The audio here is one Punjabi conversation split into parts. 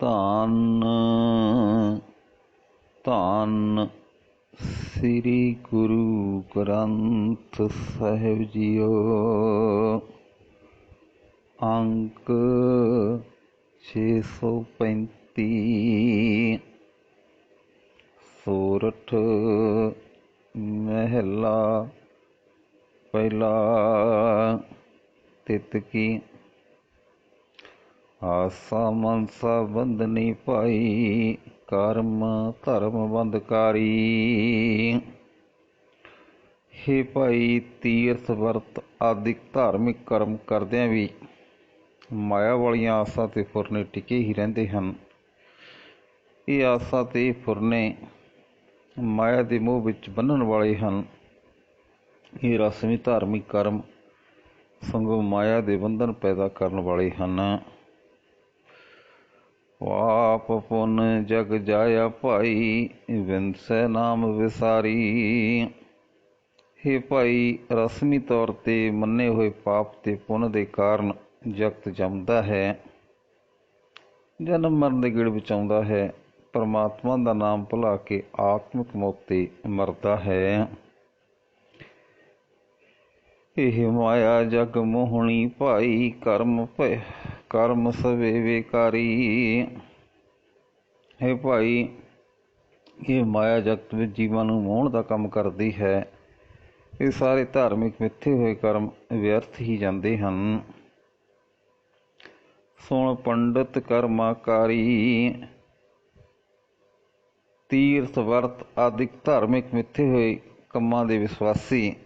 ਧੰਨ ਧੰਨ ਸ੍ਰੀ ਗੁਰੂ ਗ੍ਰੰਥ ਸਾਹਿਬ ਜੀਓ। ਅੰਕ 635 ਸੂਰਠ ਮਹਿਲਾ ਪਹਿਲਾ ਤਿਤ ਕੀ ਆਸਾ ਮਨਸਾ ਬੰਧਨੀ ਭਾਈ ਕਰਮ ਧਰਮ ਬੰਦਕਾਰੀ ਹੇ ਭਾਈ ਤੀਰਥ ਵਰਤ ਆਦਿਕ ਧਾਰਮਿਕ ਕਰਮ ਕਰਦਿਆਂ ਵੀ ਮਾਇਆ ਵਾਲੀਆਂ ਆਸਾਂ ਤੇ ਫੁਰਨੇ ਟਿਕੇ ਹੀ ਰਹਿੰਦੇ ਹਨ। ਇਹ ਆਸਾਂ ਤੇ ਫੁਰਨੇ ਮਾਇਆ ਦੇ ਮੋਹ ਵਿੱਚ ਬੰਨਣ ਵਾਲੇ ਹਨ। ਇਹ ਰਸਮੀ ਧਾਰਮਿਕ ਕਰਮ ਸੰਗੋਂ ਮਾਇਆ ਦੇ ਬੰਧਨ ਪੈਦਾ ਕਰਨ ਵਾਲੇ ਹਨ। ਵਾਪ ਪੁਨ ਜਗ ਜਾਇਆ ਭਾਈ ਵਿੰਸੈ ਨਾਮ ਵਿਸਾਰੀ। ਹੇ ਭਾਈ, ਰਸਮੀ ਤੌਰ ਤੇ ਮੰਨੇ ਹੋਏ ਪਾਪ ਤੇ ਪੁੰਨ ਦੇ ਕਾਰਨ ਜਗਤ ਜੰਮਦਾ ਹੈ। ਜਨਮ ਮਰਨ ਦੇ ਗੇੜ ਵਿੱਚ ਆਉਂਦਾ ਹੈ। ਪਰਮਾਤਮਾ ਦਾ ਨਾਮ ਭੁਲਾ ਕੇ ਆਤਮਿਕ ਮੌਤ ਤੇ ਮਰਦਾ ਹੈ। ਇਹ ਮਾਇਆ ਜਗ ਮੋਹਣੀ ਭਾਈ, ਕਰਮ ਭੈ ਕਰਮ ਸਵੇ ਵਿਕਾਰੀ। ਹੈ ਭਾਈ ਇਹ ਮਾਇਆ ਜਗਤ ਵਿੱਚ ਜੀਵਾਂ ਨੂੰ ਮੋਹਣ ਦਾ ਕੰਮ ਕਰਦੀ ਹੈ? ਇਹ ਸਾਰੇ ਧਾਰਮਿਕ ਮਿੱਥੇ ਹੋਏ ਕਰਮ ਵਿਅਰਥ ਹੀ ਜਾਂਦੇ ਹਨ। ਸੁਣ ਪੰਡਤ ਕਰਮਾਕਾਰੀ। ਤੀਰਥ ਵਰਤ ਆਦਿਕ ਧਾਰਮਿਕ ਮਿੱਥੇ ਹੋਏ ਕੰਮਾਂ ਦੇ ਵਿਸ਼ਵਾਸੀ।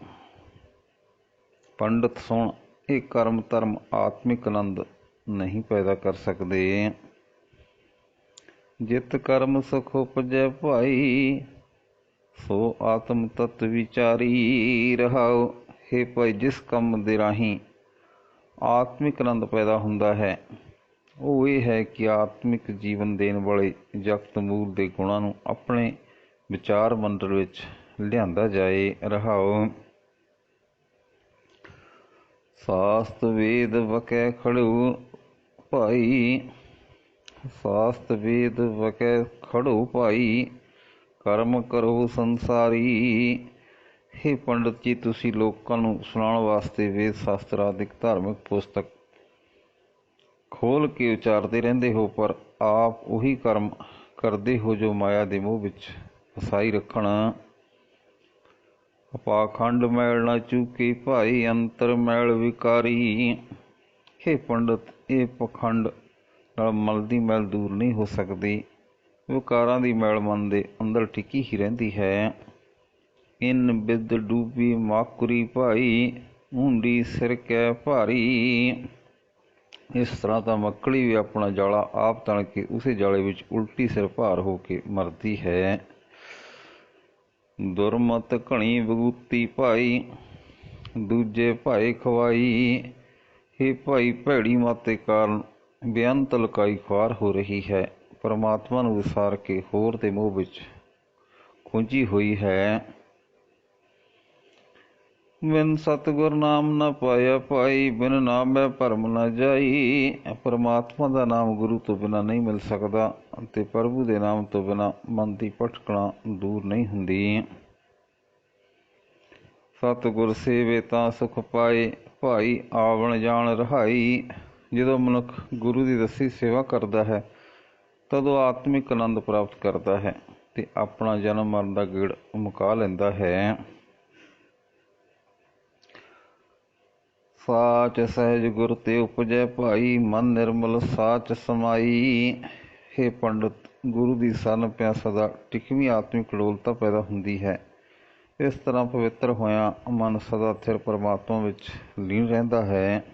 ਪੰਡਤ ਸੁਣ, ਇਹ ਕਰਮ ਧਰਮ ਆਤਮਿਕ ਆਨੰਦ ਨਹੀਂ ਪੈਦਾ ਕਰ ਸਕਦੇ। ਜਿਤ ਕਰਮ ਸੁਖ ਉਪਜੈ ਭਾਈ, ਸੋ ਆਤਮ ਤਤ ਵਿਚਾਰੀ ਰਹਾਓ ਹੈ ਭਾਈ, ਜਿਸ ਕੰਮ ਦੇ ਰਾਹੀਂ ਆਤਮਿਕ ਆਨੰਦ ਪੈਦਾ ਹੁੰਦਾ ਹੈ, ਉਹ ਇਹ ਹੈ ਕਿ ਆਤਮਿਕ ਜੀਵਨ ਦੇਣ ਵਾਲੇ ਜਗਤ ਮੂਲ ਦੇ ਗੁਣਾਂ ਨੂੰ ਆਪਣੇ ਵਿਚਾਰ ਮੰਡਲ ਵਿੱਚ ਲਿਆਂਦਾ ਜਾਏ ਰਹਾਓ ਸਾਸਤ ਵੇਦ ਵਕੈ ਖੜੂ ਭਾਈ, ਸਾਸਤ ਵੇਦ ਵਕੈ ਖੜੂ ਭਾਈ, ਕਰਮ ਕਰੋ ਸੰਸਾਰੀ। ਹੇ ਪੰਡਤ ਜੀ, ਤੁਸੀਂ ਲੋਕਾਂ ਨੂੰ ਸੁਣਾਉਣ ਵਾਸਤੇ ਵੇਦ ਸ਼ਾਸਤਰ ਆਦਿਕ ਧਾਰਮਿਕ ਪੁਸਤਕ ਖੋਲ ਕੇ ਉਚਾਰਦੇ ਰਹਿੰਦੇ ਹੋ, ਪਰ ਆਪ ਉਹੀ ਕਰਮ ਕਰਦੇ ਹੋ ਜੋ ਮਾਇਆ ਦੇ ਮੋਹ ਵਿੱਚ ਫਸਾਈ ਰੱਖਣਾ। ਅਪਾਖੰਡ ਮੈਲ ਨਾ ਚੁਕੀ ਭਾਈ, ਅੰਤਰ ਮੈਲ ਵਿਕਾਰੀ। ਹੇ ਪੰਡਤ ਇਹ ਪਖੰਡ ਨਾਲ ਮਲਦੀ ਮੈਲ ਦੂਰ ਨਹੀਂ ਹੋ ਸਕਦੀ। ਵਿਕਾਰਾਂ ਦੀ ਮੈਲ ਮਨ ਦੇ ਅੰਦਰ ਟਿਕੀ ਹੀ ਰਹਿੰਦੀ ਹੈ। ਇਨ ਬਿਦ ਡੂਬੀ ਮਾਕੁਰੀ ਭਾਈ, ਮੁੰਡੀ ਸਿਰ ਕੈ ਭਾਰੀ। ਇਸ ਤਰ੍ਹਾਂ ਤਾਂ ਮੱਕੜੀ ਵੀ ਆਪਣਾ ਜਾਲਾ ਆਪ ਤਣ ਕੇ ਉਸੇ ਜਾਲੇ ਵਿੱਚ ਉਲਟੀ ਸਿਰ ਭਾਰ ਹੋ ਕੇ ਮਰਦੀ ਹੈ। ਦੁਰਮਤ ਘਣੀ ਬਗੂਤੀ ਭਾਈ, ਦੂਜੇ ਭਾਈ ਖਵਾਈ। ਇਹ ਭਾਈ ਭੈੜੀ ਮਾਤੇ ਕਾਰਨ ਬੇਅੰਤ ਲਕਾਈ ਖਾਰ ਹੋ ਰਹੀ ਹੈ। ਪਰਮਾਤਮਾ ਨੂੰ ਵਿਸਾਰ ਕੇ ਹੋਰ ਦੇ ਮੋਹ ਵਿੱਚ ਖੁੰਝੀ ਹੋਈ ਹੈ। ਬਿਨ ਸਤਗੁਰ ਨਾਮ ਨ ਪਾਇਆ ਪਾਈ ਬਿਨ ਨਾਮ ਨਾਮੈ ਭਰਮ ਨਾ ਜਾਈ। ਪਰਮਾਤਮਾ ਦਾ ਨਾਮ ਗੁਰੂ ਤੋਂ ਬਿਨਾ ਨਹੀਂ ਮਿਲ ਸਕਦਾ ਤੇ ਪ੍ਰਭੂ ਦੇ ਨਾਮ ਤੋਂ ਬਿਨਾ ਮਨ ਦੀ ਭਟਕਣਾ ਦੂਰ ਨਹੀਂ ਹੁੰਦੀ। ਸਤਗੁਰ ਸੇਵੇ ਤਾਂ ਸੁਖ ਪਾਏ ਭਾਈ ਆਵਣ ਜਾਣ ਰਹਾਈ, ਜਦੋਂ ਮਨੁੱਖ ਗੁਰੂ ਦੀ ਦੱਸੀ ਸੇਵਾ ਕਰਦਾ ਹੈ, ਤਦੋਂ ਆਤਮਿਕ ਆਨੰਦ ਪ੍ਰਾਪਤ ਕਰਦਾ ਹੈ ਤੇ ਆਪਣਾ ਜਨਮ ਮਰਨ ਦਾ ਗੇੜ ਮੁਕਾ ਲੈਂਦਾ ਹੈ। ਸਾਚ ਸਹਿਜ ਗੁਰ ਤੇ ਉਪਜੈ ਭਾਈ, ਮਨ ਨਿਰਮਲ ਸਾਚ ਸਮਾਈ। ਹੈ ਪੰਡਤ, ਗੁਰੂ ਦੀ ਸਰਨ ਪਿਆ ਸਦਾ ਟਿਕਵੀਂ ਆਤਮਿਕ ਡੋਲਤਾ ਪੈਦਾ ਹੁੰਦੀ ਹੈ। ਇਸ ਤਰ੍ਹਾਂ ਪਵਿੱਤਰ ਹੋਇਆ ਮਨ ਸਦਾ ਥਿਰ ਪਰਮਾਤਮਾ ਵਿੱਚ ਲੀਨ ਰਹਿੰਦਾ ਹੈ।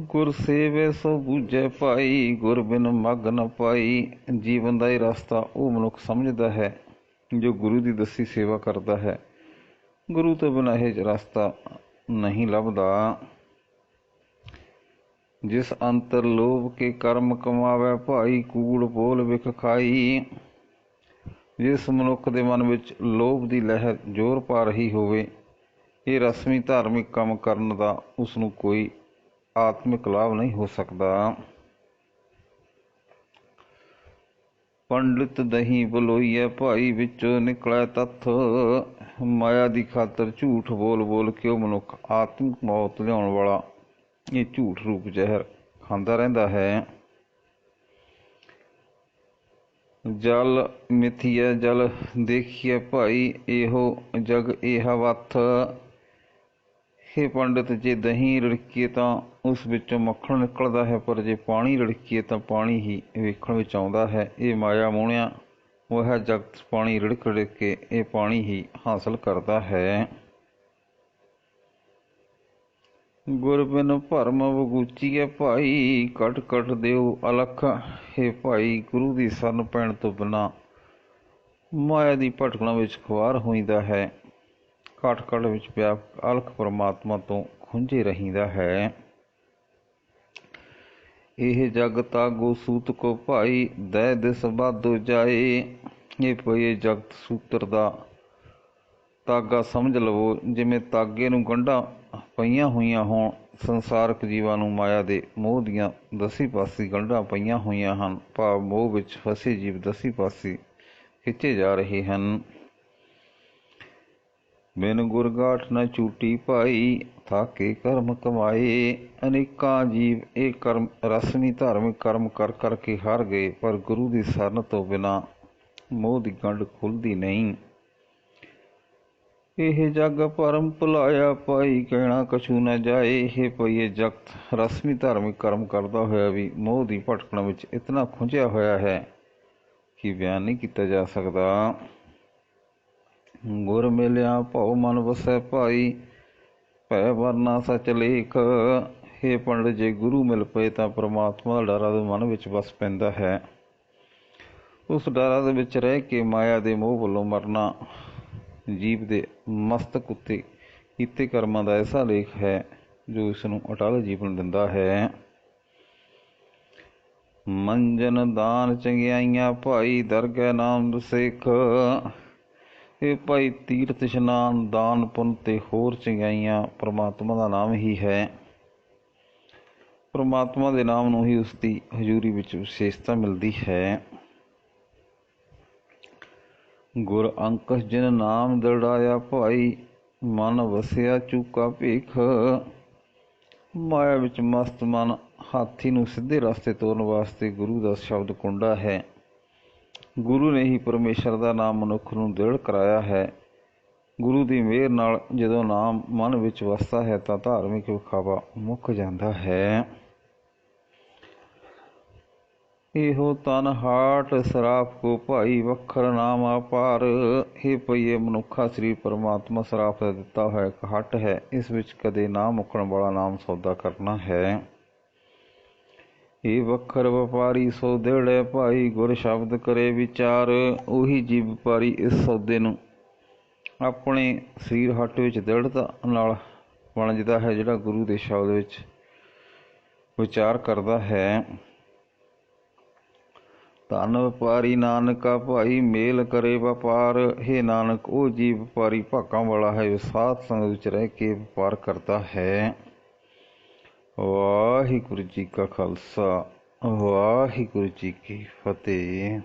ਗੁਰ ਸੇਵੇ ਸੋ ਬੂਝੈ ਭਾਈ, ਗੁਰ ਬਿਨ ਮਗ ਨ ਪਾਈ। ਜੀਵਨ ਦਾ ਇਹ ਰਸਤਾ ਉਹ ਮਨੁੱਖ ਸਮਝਦਾ ਹੈ, ਜੋ ਗੁਰੂ ਦੀ ਦੱਸੀ ਸੇਵਾ ਕਰਦਾ ਹੈ। ਗੁਰੂ ਤੋਂ ਬਿਨਾਂ ਇਹ ਰਸਤਾ ਨਹੀਂ ਲੱਭਦਾ। ਜਿਸ ਅੰਤਰ ਲੋਭ ਕੇ ਕਰਮ ਕਮਾਵੇ, ਭਾਈ ਕੂੜ ਬੋਲ ਵਿਖ ਖਾਈ। ਜਿਸ ਮਨੁੱਖ ਦੇ ਮਨ ਵਿੱਚ ਲੋਭ ਦੀ ਲਹਿਰ ਜ਼ੋਰ ਪਾ ਰਹੀ ਹੋਵੇ, ਇਹ ਰਸਮੀ ਧਾਰਮਿਕ ਕੰਮ ਕਰਨ ਦਾ ਉਸ ਨੂੰ ਕੋਈ ਆਤਮਿਕ ਲਾਭ ਨਹੀਂ ਹੋ ਸਕਦਾ। ਪੰਡਿਤ ਦਹੀਂ ਬਲੋਈਏ ਭਾਈ ਵਿੱਚੋਂ ਨਿਕਲਿਆ ਤੱਥ। ਮਾਇਆ ਦੀ ਖਾਤਰ ਝੂਠ ਬੋਲ ਬੋਲ ਕੇ ਉਹ ਮਨੁੱਖ ਆਤਮਿਕ ਮੌਤ ਲਿਆਉਣ ਵਾਲਾ ਇਹ ਝੂਠ ਰੂਪ ਜ਼ਹਿਰ ਖਾਂਦਾ ਰਹਿੰਦਾ ਹੈ। ਜਲ ਮਿਥਿਐ, ਜਲ ਦੇਖੀਐ ਭਾਈ, ਇਹੋ ਜਗ ਇਹ ਵਥ। ਹੇ ਪੰਡਿਤ, ਜੇ ਦਹੀਂ ਰੜਕੀਏ ਤਾਂ ਉਸ ਵਿੱਚੋਂ ਮੱਖਣ ਨਿਕਲਦਾ ਹੈ, ਪਰ ਜੇ ਪਾਣੀ ਰੜਕੀਏ ਤਾਂ ਪਾਣੀ ਹੀ ਵੇਖਣ ਵਿੱਚ ਆਉਂਦਾ ਹੈ। ਇਹ ਮਾਇਆ ਮੋਹਣਿਆ, ਉਹ ਜਗਤ, ਪਾਣੀ ਰੜਕ ਰੜਕ ਕੇ ਇਹ ਪਾਣੀ ਹੀ ਹਾਸਲ ਕਰਦਾ ਹੈ। ਗੁਰ ਬਿਨ ਭਰਮ ਵਗੂਚੀਏ ਭਾਈ, ਕਟ ਕਟ ਦਿਓ ਅਲਖ। ਹੈ ਭਾਈ, ਗੁਰੂ ਦੀ ਸਰਨ ਪੈਣ ਤੋਂ ਬਿਨਾ ਮਾਇਆ ਦੀ ਭਟਕਣਾ ਵਿੱਚ ਖੁਆਰ ਹੋਈਦਾ ਹੈ। ਕਟ ਕਟ ਵਿੱਚ ਵਿਆਪਕ ਅਲਖ ਪਰਮਾਤਮਾ ਤੋਂ ਖੁੰਝੇ ਰਹਿੰਦਾ ਹੈ। ਇਹ ਜਗ ਤਾਗੋ ਸੂਤ ਕੋ ਭਾਈ, ਦੈ ਦਿਸ ਬਾਦੋ ਜਾਏ। ਇਹ ਪਏ ਜਗਤ ਸੂਤਰ ਦਾ ਤਾਗਾ ਸਮਝ ਲਵੋ, ਜਿਵੇਂ ਤਾਗੇ ਨੂੰ ਗੰਢਾ ਪਈਆਂ ਹੋਈਆਂ ਹੋਣ, ਸੰਸਾਰਕ ਜੀਵਾਂ ਨੂੰ ਮਾਇਆ ਦੇ ਮੋਹ ਦੀਆਂ ਦਸੀ ਪਾਸੀ ਗੰਢਾਂ ਪਈਆਂ ਹੋਈਆਂ ਹਨ। ਭਾਵ ਮੋਹ ਵਿੱਚ ਫਸੇ ਜੀਵ ਦਸੀ ਪਾਸੀ ਖਿੱਚੇ ਜਾ ਰਹੇ ਹਨ। ਬਿਨ ਗੁਰਗਾਟ ਨ ਝੂਟੀ ਭਾਈ, ਥਾਕੇ ਕਰਮ ਕਮਾਏ। ਅਨੇਕਾਂ ਜੀਵ ਇਹ ਕਰਮ, ਰਸਮੀ ਧਾਰਮਿਕ ਕਰਮ ਕਰ ਕਰਕੇ ਹਾਰ ਗਏ, ਪਰ ਗੁਰੂ ਦੀ ਸਰਨ ਤੋਂ ਬਿਨਾ ਮੋਹ ਦੀ ਗੰਢ ਖੁੱਲਦੀ ਨਹੀਂ। ਇਹ ਜਗ ਪਰਮ ਭੁਲਾਇਆ, ਭਾਈ ਕਹਿਣਾ ਕਛੂ ਨਾ ਜਾਏ। ਇਹ ਪਈਏ ਜਗਤ ਰਸਮੀ ਧਾਰਮਿਕ ਕਰਮ ਕਰਦਾ ਹੋਇਆ ਵੀ ਮੋਹ ਦੀ ਭਟਕਣ ਵਿੱਚ ਇਤਨਾ ਖੁੰਝਿਆ ਹੋਇਆ ਹੈ ਕਿ ਬਿਆਨ ਨਹੀਂ ਕੀਤਾ ਜਾ ਸਕਦਾ। ਗੁਰ ਮਿਲਿਆ, ਭਉ ਮਨ ਵਸੈ ਭਾਈ, ਭੈ ਵਰਨਾ ਸਚ ਲੇਖ। ਹੇ ਪੰਡਤ, ਜੇ ਗੁਰੂ ਮਿਲ ਪਏ ਤਾਂ ਪ੍ਰਮਾਤਮਾ ਦਾ ਡਰ ਦੇ ਮਨ ਵਿੱਚ ਵਸ ਪੈਂਦਾ ਹੈ। ਉਸ ਡਰਾਂ ਦੇ ਵਿੱਚ ਰਹਿ ਕੇ ਮਾਇਆ ਦੇ ਮੋਹ ਵੱਲੋਂ ਮਰਨਾ, ਜੀਵ ਦੇ ਮਸਤਕ ਉੱਤੇ ਕੀਤੇ ਕਰਮਾਂ ਦਾ ਐਸਾ ਲੇਖ ਹੈ, ਜੋ ਇਸ ਨੂੰ ਅਟਲ ਜੀਵਨ ਦਿੰਦਾ ਹੈ। ਮੰਜਨ ਦਾਨ ਚੰਗਿਆਈਆਂ, ਭਾਈ ਦਰਗਹਿ ਨਾਮ ਸਿੱਖ। ਇਹ ਭਾਈ ਤੀਰਥ ਇਸ਼ਨਾਨ ਦਾਨ ਪੁੰਨ ਤੇ ਹੋਰ ਚੰਗਿਆਈਆਂ, ਪ੍ਰਮਾਤਮਾ ਦਾ ਨਾਮ ਹੀ ਹੈ। ਪ੍ਰਮਾਤਮਾ ਦੇ ਨਾਮ ਨੂੰ ਹੀ ਉਸ ਦੀ ਹਜ਼ੂਰੀ ਵਿੱਚ ਵਿਸ਼ੇਸ਼ਤਾ ਮਿਲਦੀ ਹੈ। ਗੁਰ ਅੰਕਸ ਜਿਨ ਨਾਮ ਦੜਾਇਆ ਭਾਈ, ਮਨ ਵਸਿਆ ਚੁਕਾ ਭੇਖ। ਮਾਇਆ ਵਿੱਚ ਮਸਤ ਮਨ, ਹਾਥੀ ਨੂੰ ਸਿੱਧੇ ਰਸਤੇ ਤੋਰਨ ਵਾਸਤੇ ਗੁਰੂ ਦਾ ਸ਼ਬਦ ਕੁੰਡਾ ਹੈ। ਗੁਰੂ ਨੇ ਹੀ ਪਰਮੇਸ਼ਰ ਦਾ ਨਾਮ ਮਨੁੱਖ ਨੂੰ ਦ੍ਰਿੜ ਕਰਾਇਆ ਹੈ। ਗੁਰੂ ਦੀ ਮਿਹਰ ਨਾਲ ਜਦੋਂ ਨਾਮ ਮਨ ਵਿੱਚ ਵਸਦਾ ਹੈ ਤਾਂ ਧਾਰਮਿਕ ਵਿਖਾਵਾ ਮੁੱਕ ਜਾਂਦਾ ਹੈ। ਇਹੋ ਤਨ ਹਾਟ ਸਰਾਪ ਕੋ ਭਾਈ ਵਖਰ ਨਾਮ ਆਪਾਰ ਇਹ ਪਈਏ ਮਨੁੱਖਾ ਸ੍ਰੀ ਪਰਮਾਤਮਾ ਸਰਾਪ ਦਾ ਦਿੱਤਾ ਹੋਇਆ ਇੱਕ ਹੱਟ ਹੈ। ਇਸ ਵਿੱਚ ਕਦੇ ਨਾ ਮੁੱਕਣ ਵਾਲਾ ਨਾਮ ਸੌਦਾ ਕਰਨਾ ਹੈ। ਇਹ ਵਖਰ ਵਪਾਰੀ ਸੋ ਦੇੜੇ ਭਾਈ, ਗੁਰ ਸ਼ਬਦ ਕਰੇ ਵਿਚਾਰ। ਉਹੀ ਜੀਵ ਵਪਾਰੀ ਇਸ ਸੌਦੇ ਨੂੰ ਆਪਣੇ ਸਰੀਰ ਹੱਟ ਵਿੱਚ ਦ੍ਰਿੜਤਾ ਨਾਲ ਵਣਜਦਾ ਹੈ, ਜਿਹੜਾ ਗੁਰੂ ਦੇ ਸ਼ਬਦ ਵਿੱਚ ਵਿਚਾਰ ਕਰਦਾ ਹੈ। ਧਨ ਵਪਾਰੀ ਨਾਨਕਾ ਭਾਈ, ਮੇਲ ਕਰੇ ਵਪਾਰ। ਹੈ ਨਾਨਕ, ਉਹ ਜੀ ਵਪਾਰੀ ਭਾਕਾਂ ਵਾਲਾ ਹੈ, ਜੋ ਸਾਧ ਸੰਗਤ ਵਿੱਚ ਰਹਿ ਕੇ ਵਪਾਰ ਕਰਦਾ ਹੈ। ਵਾਹਿਗੁਰੂ ਜੀ ਕਾ ਖਾਲਸਾ, ਵਾਹਿਗੁਰੂ ਜੀ ਕੀ ਫਤਿਹ।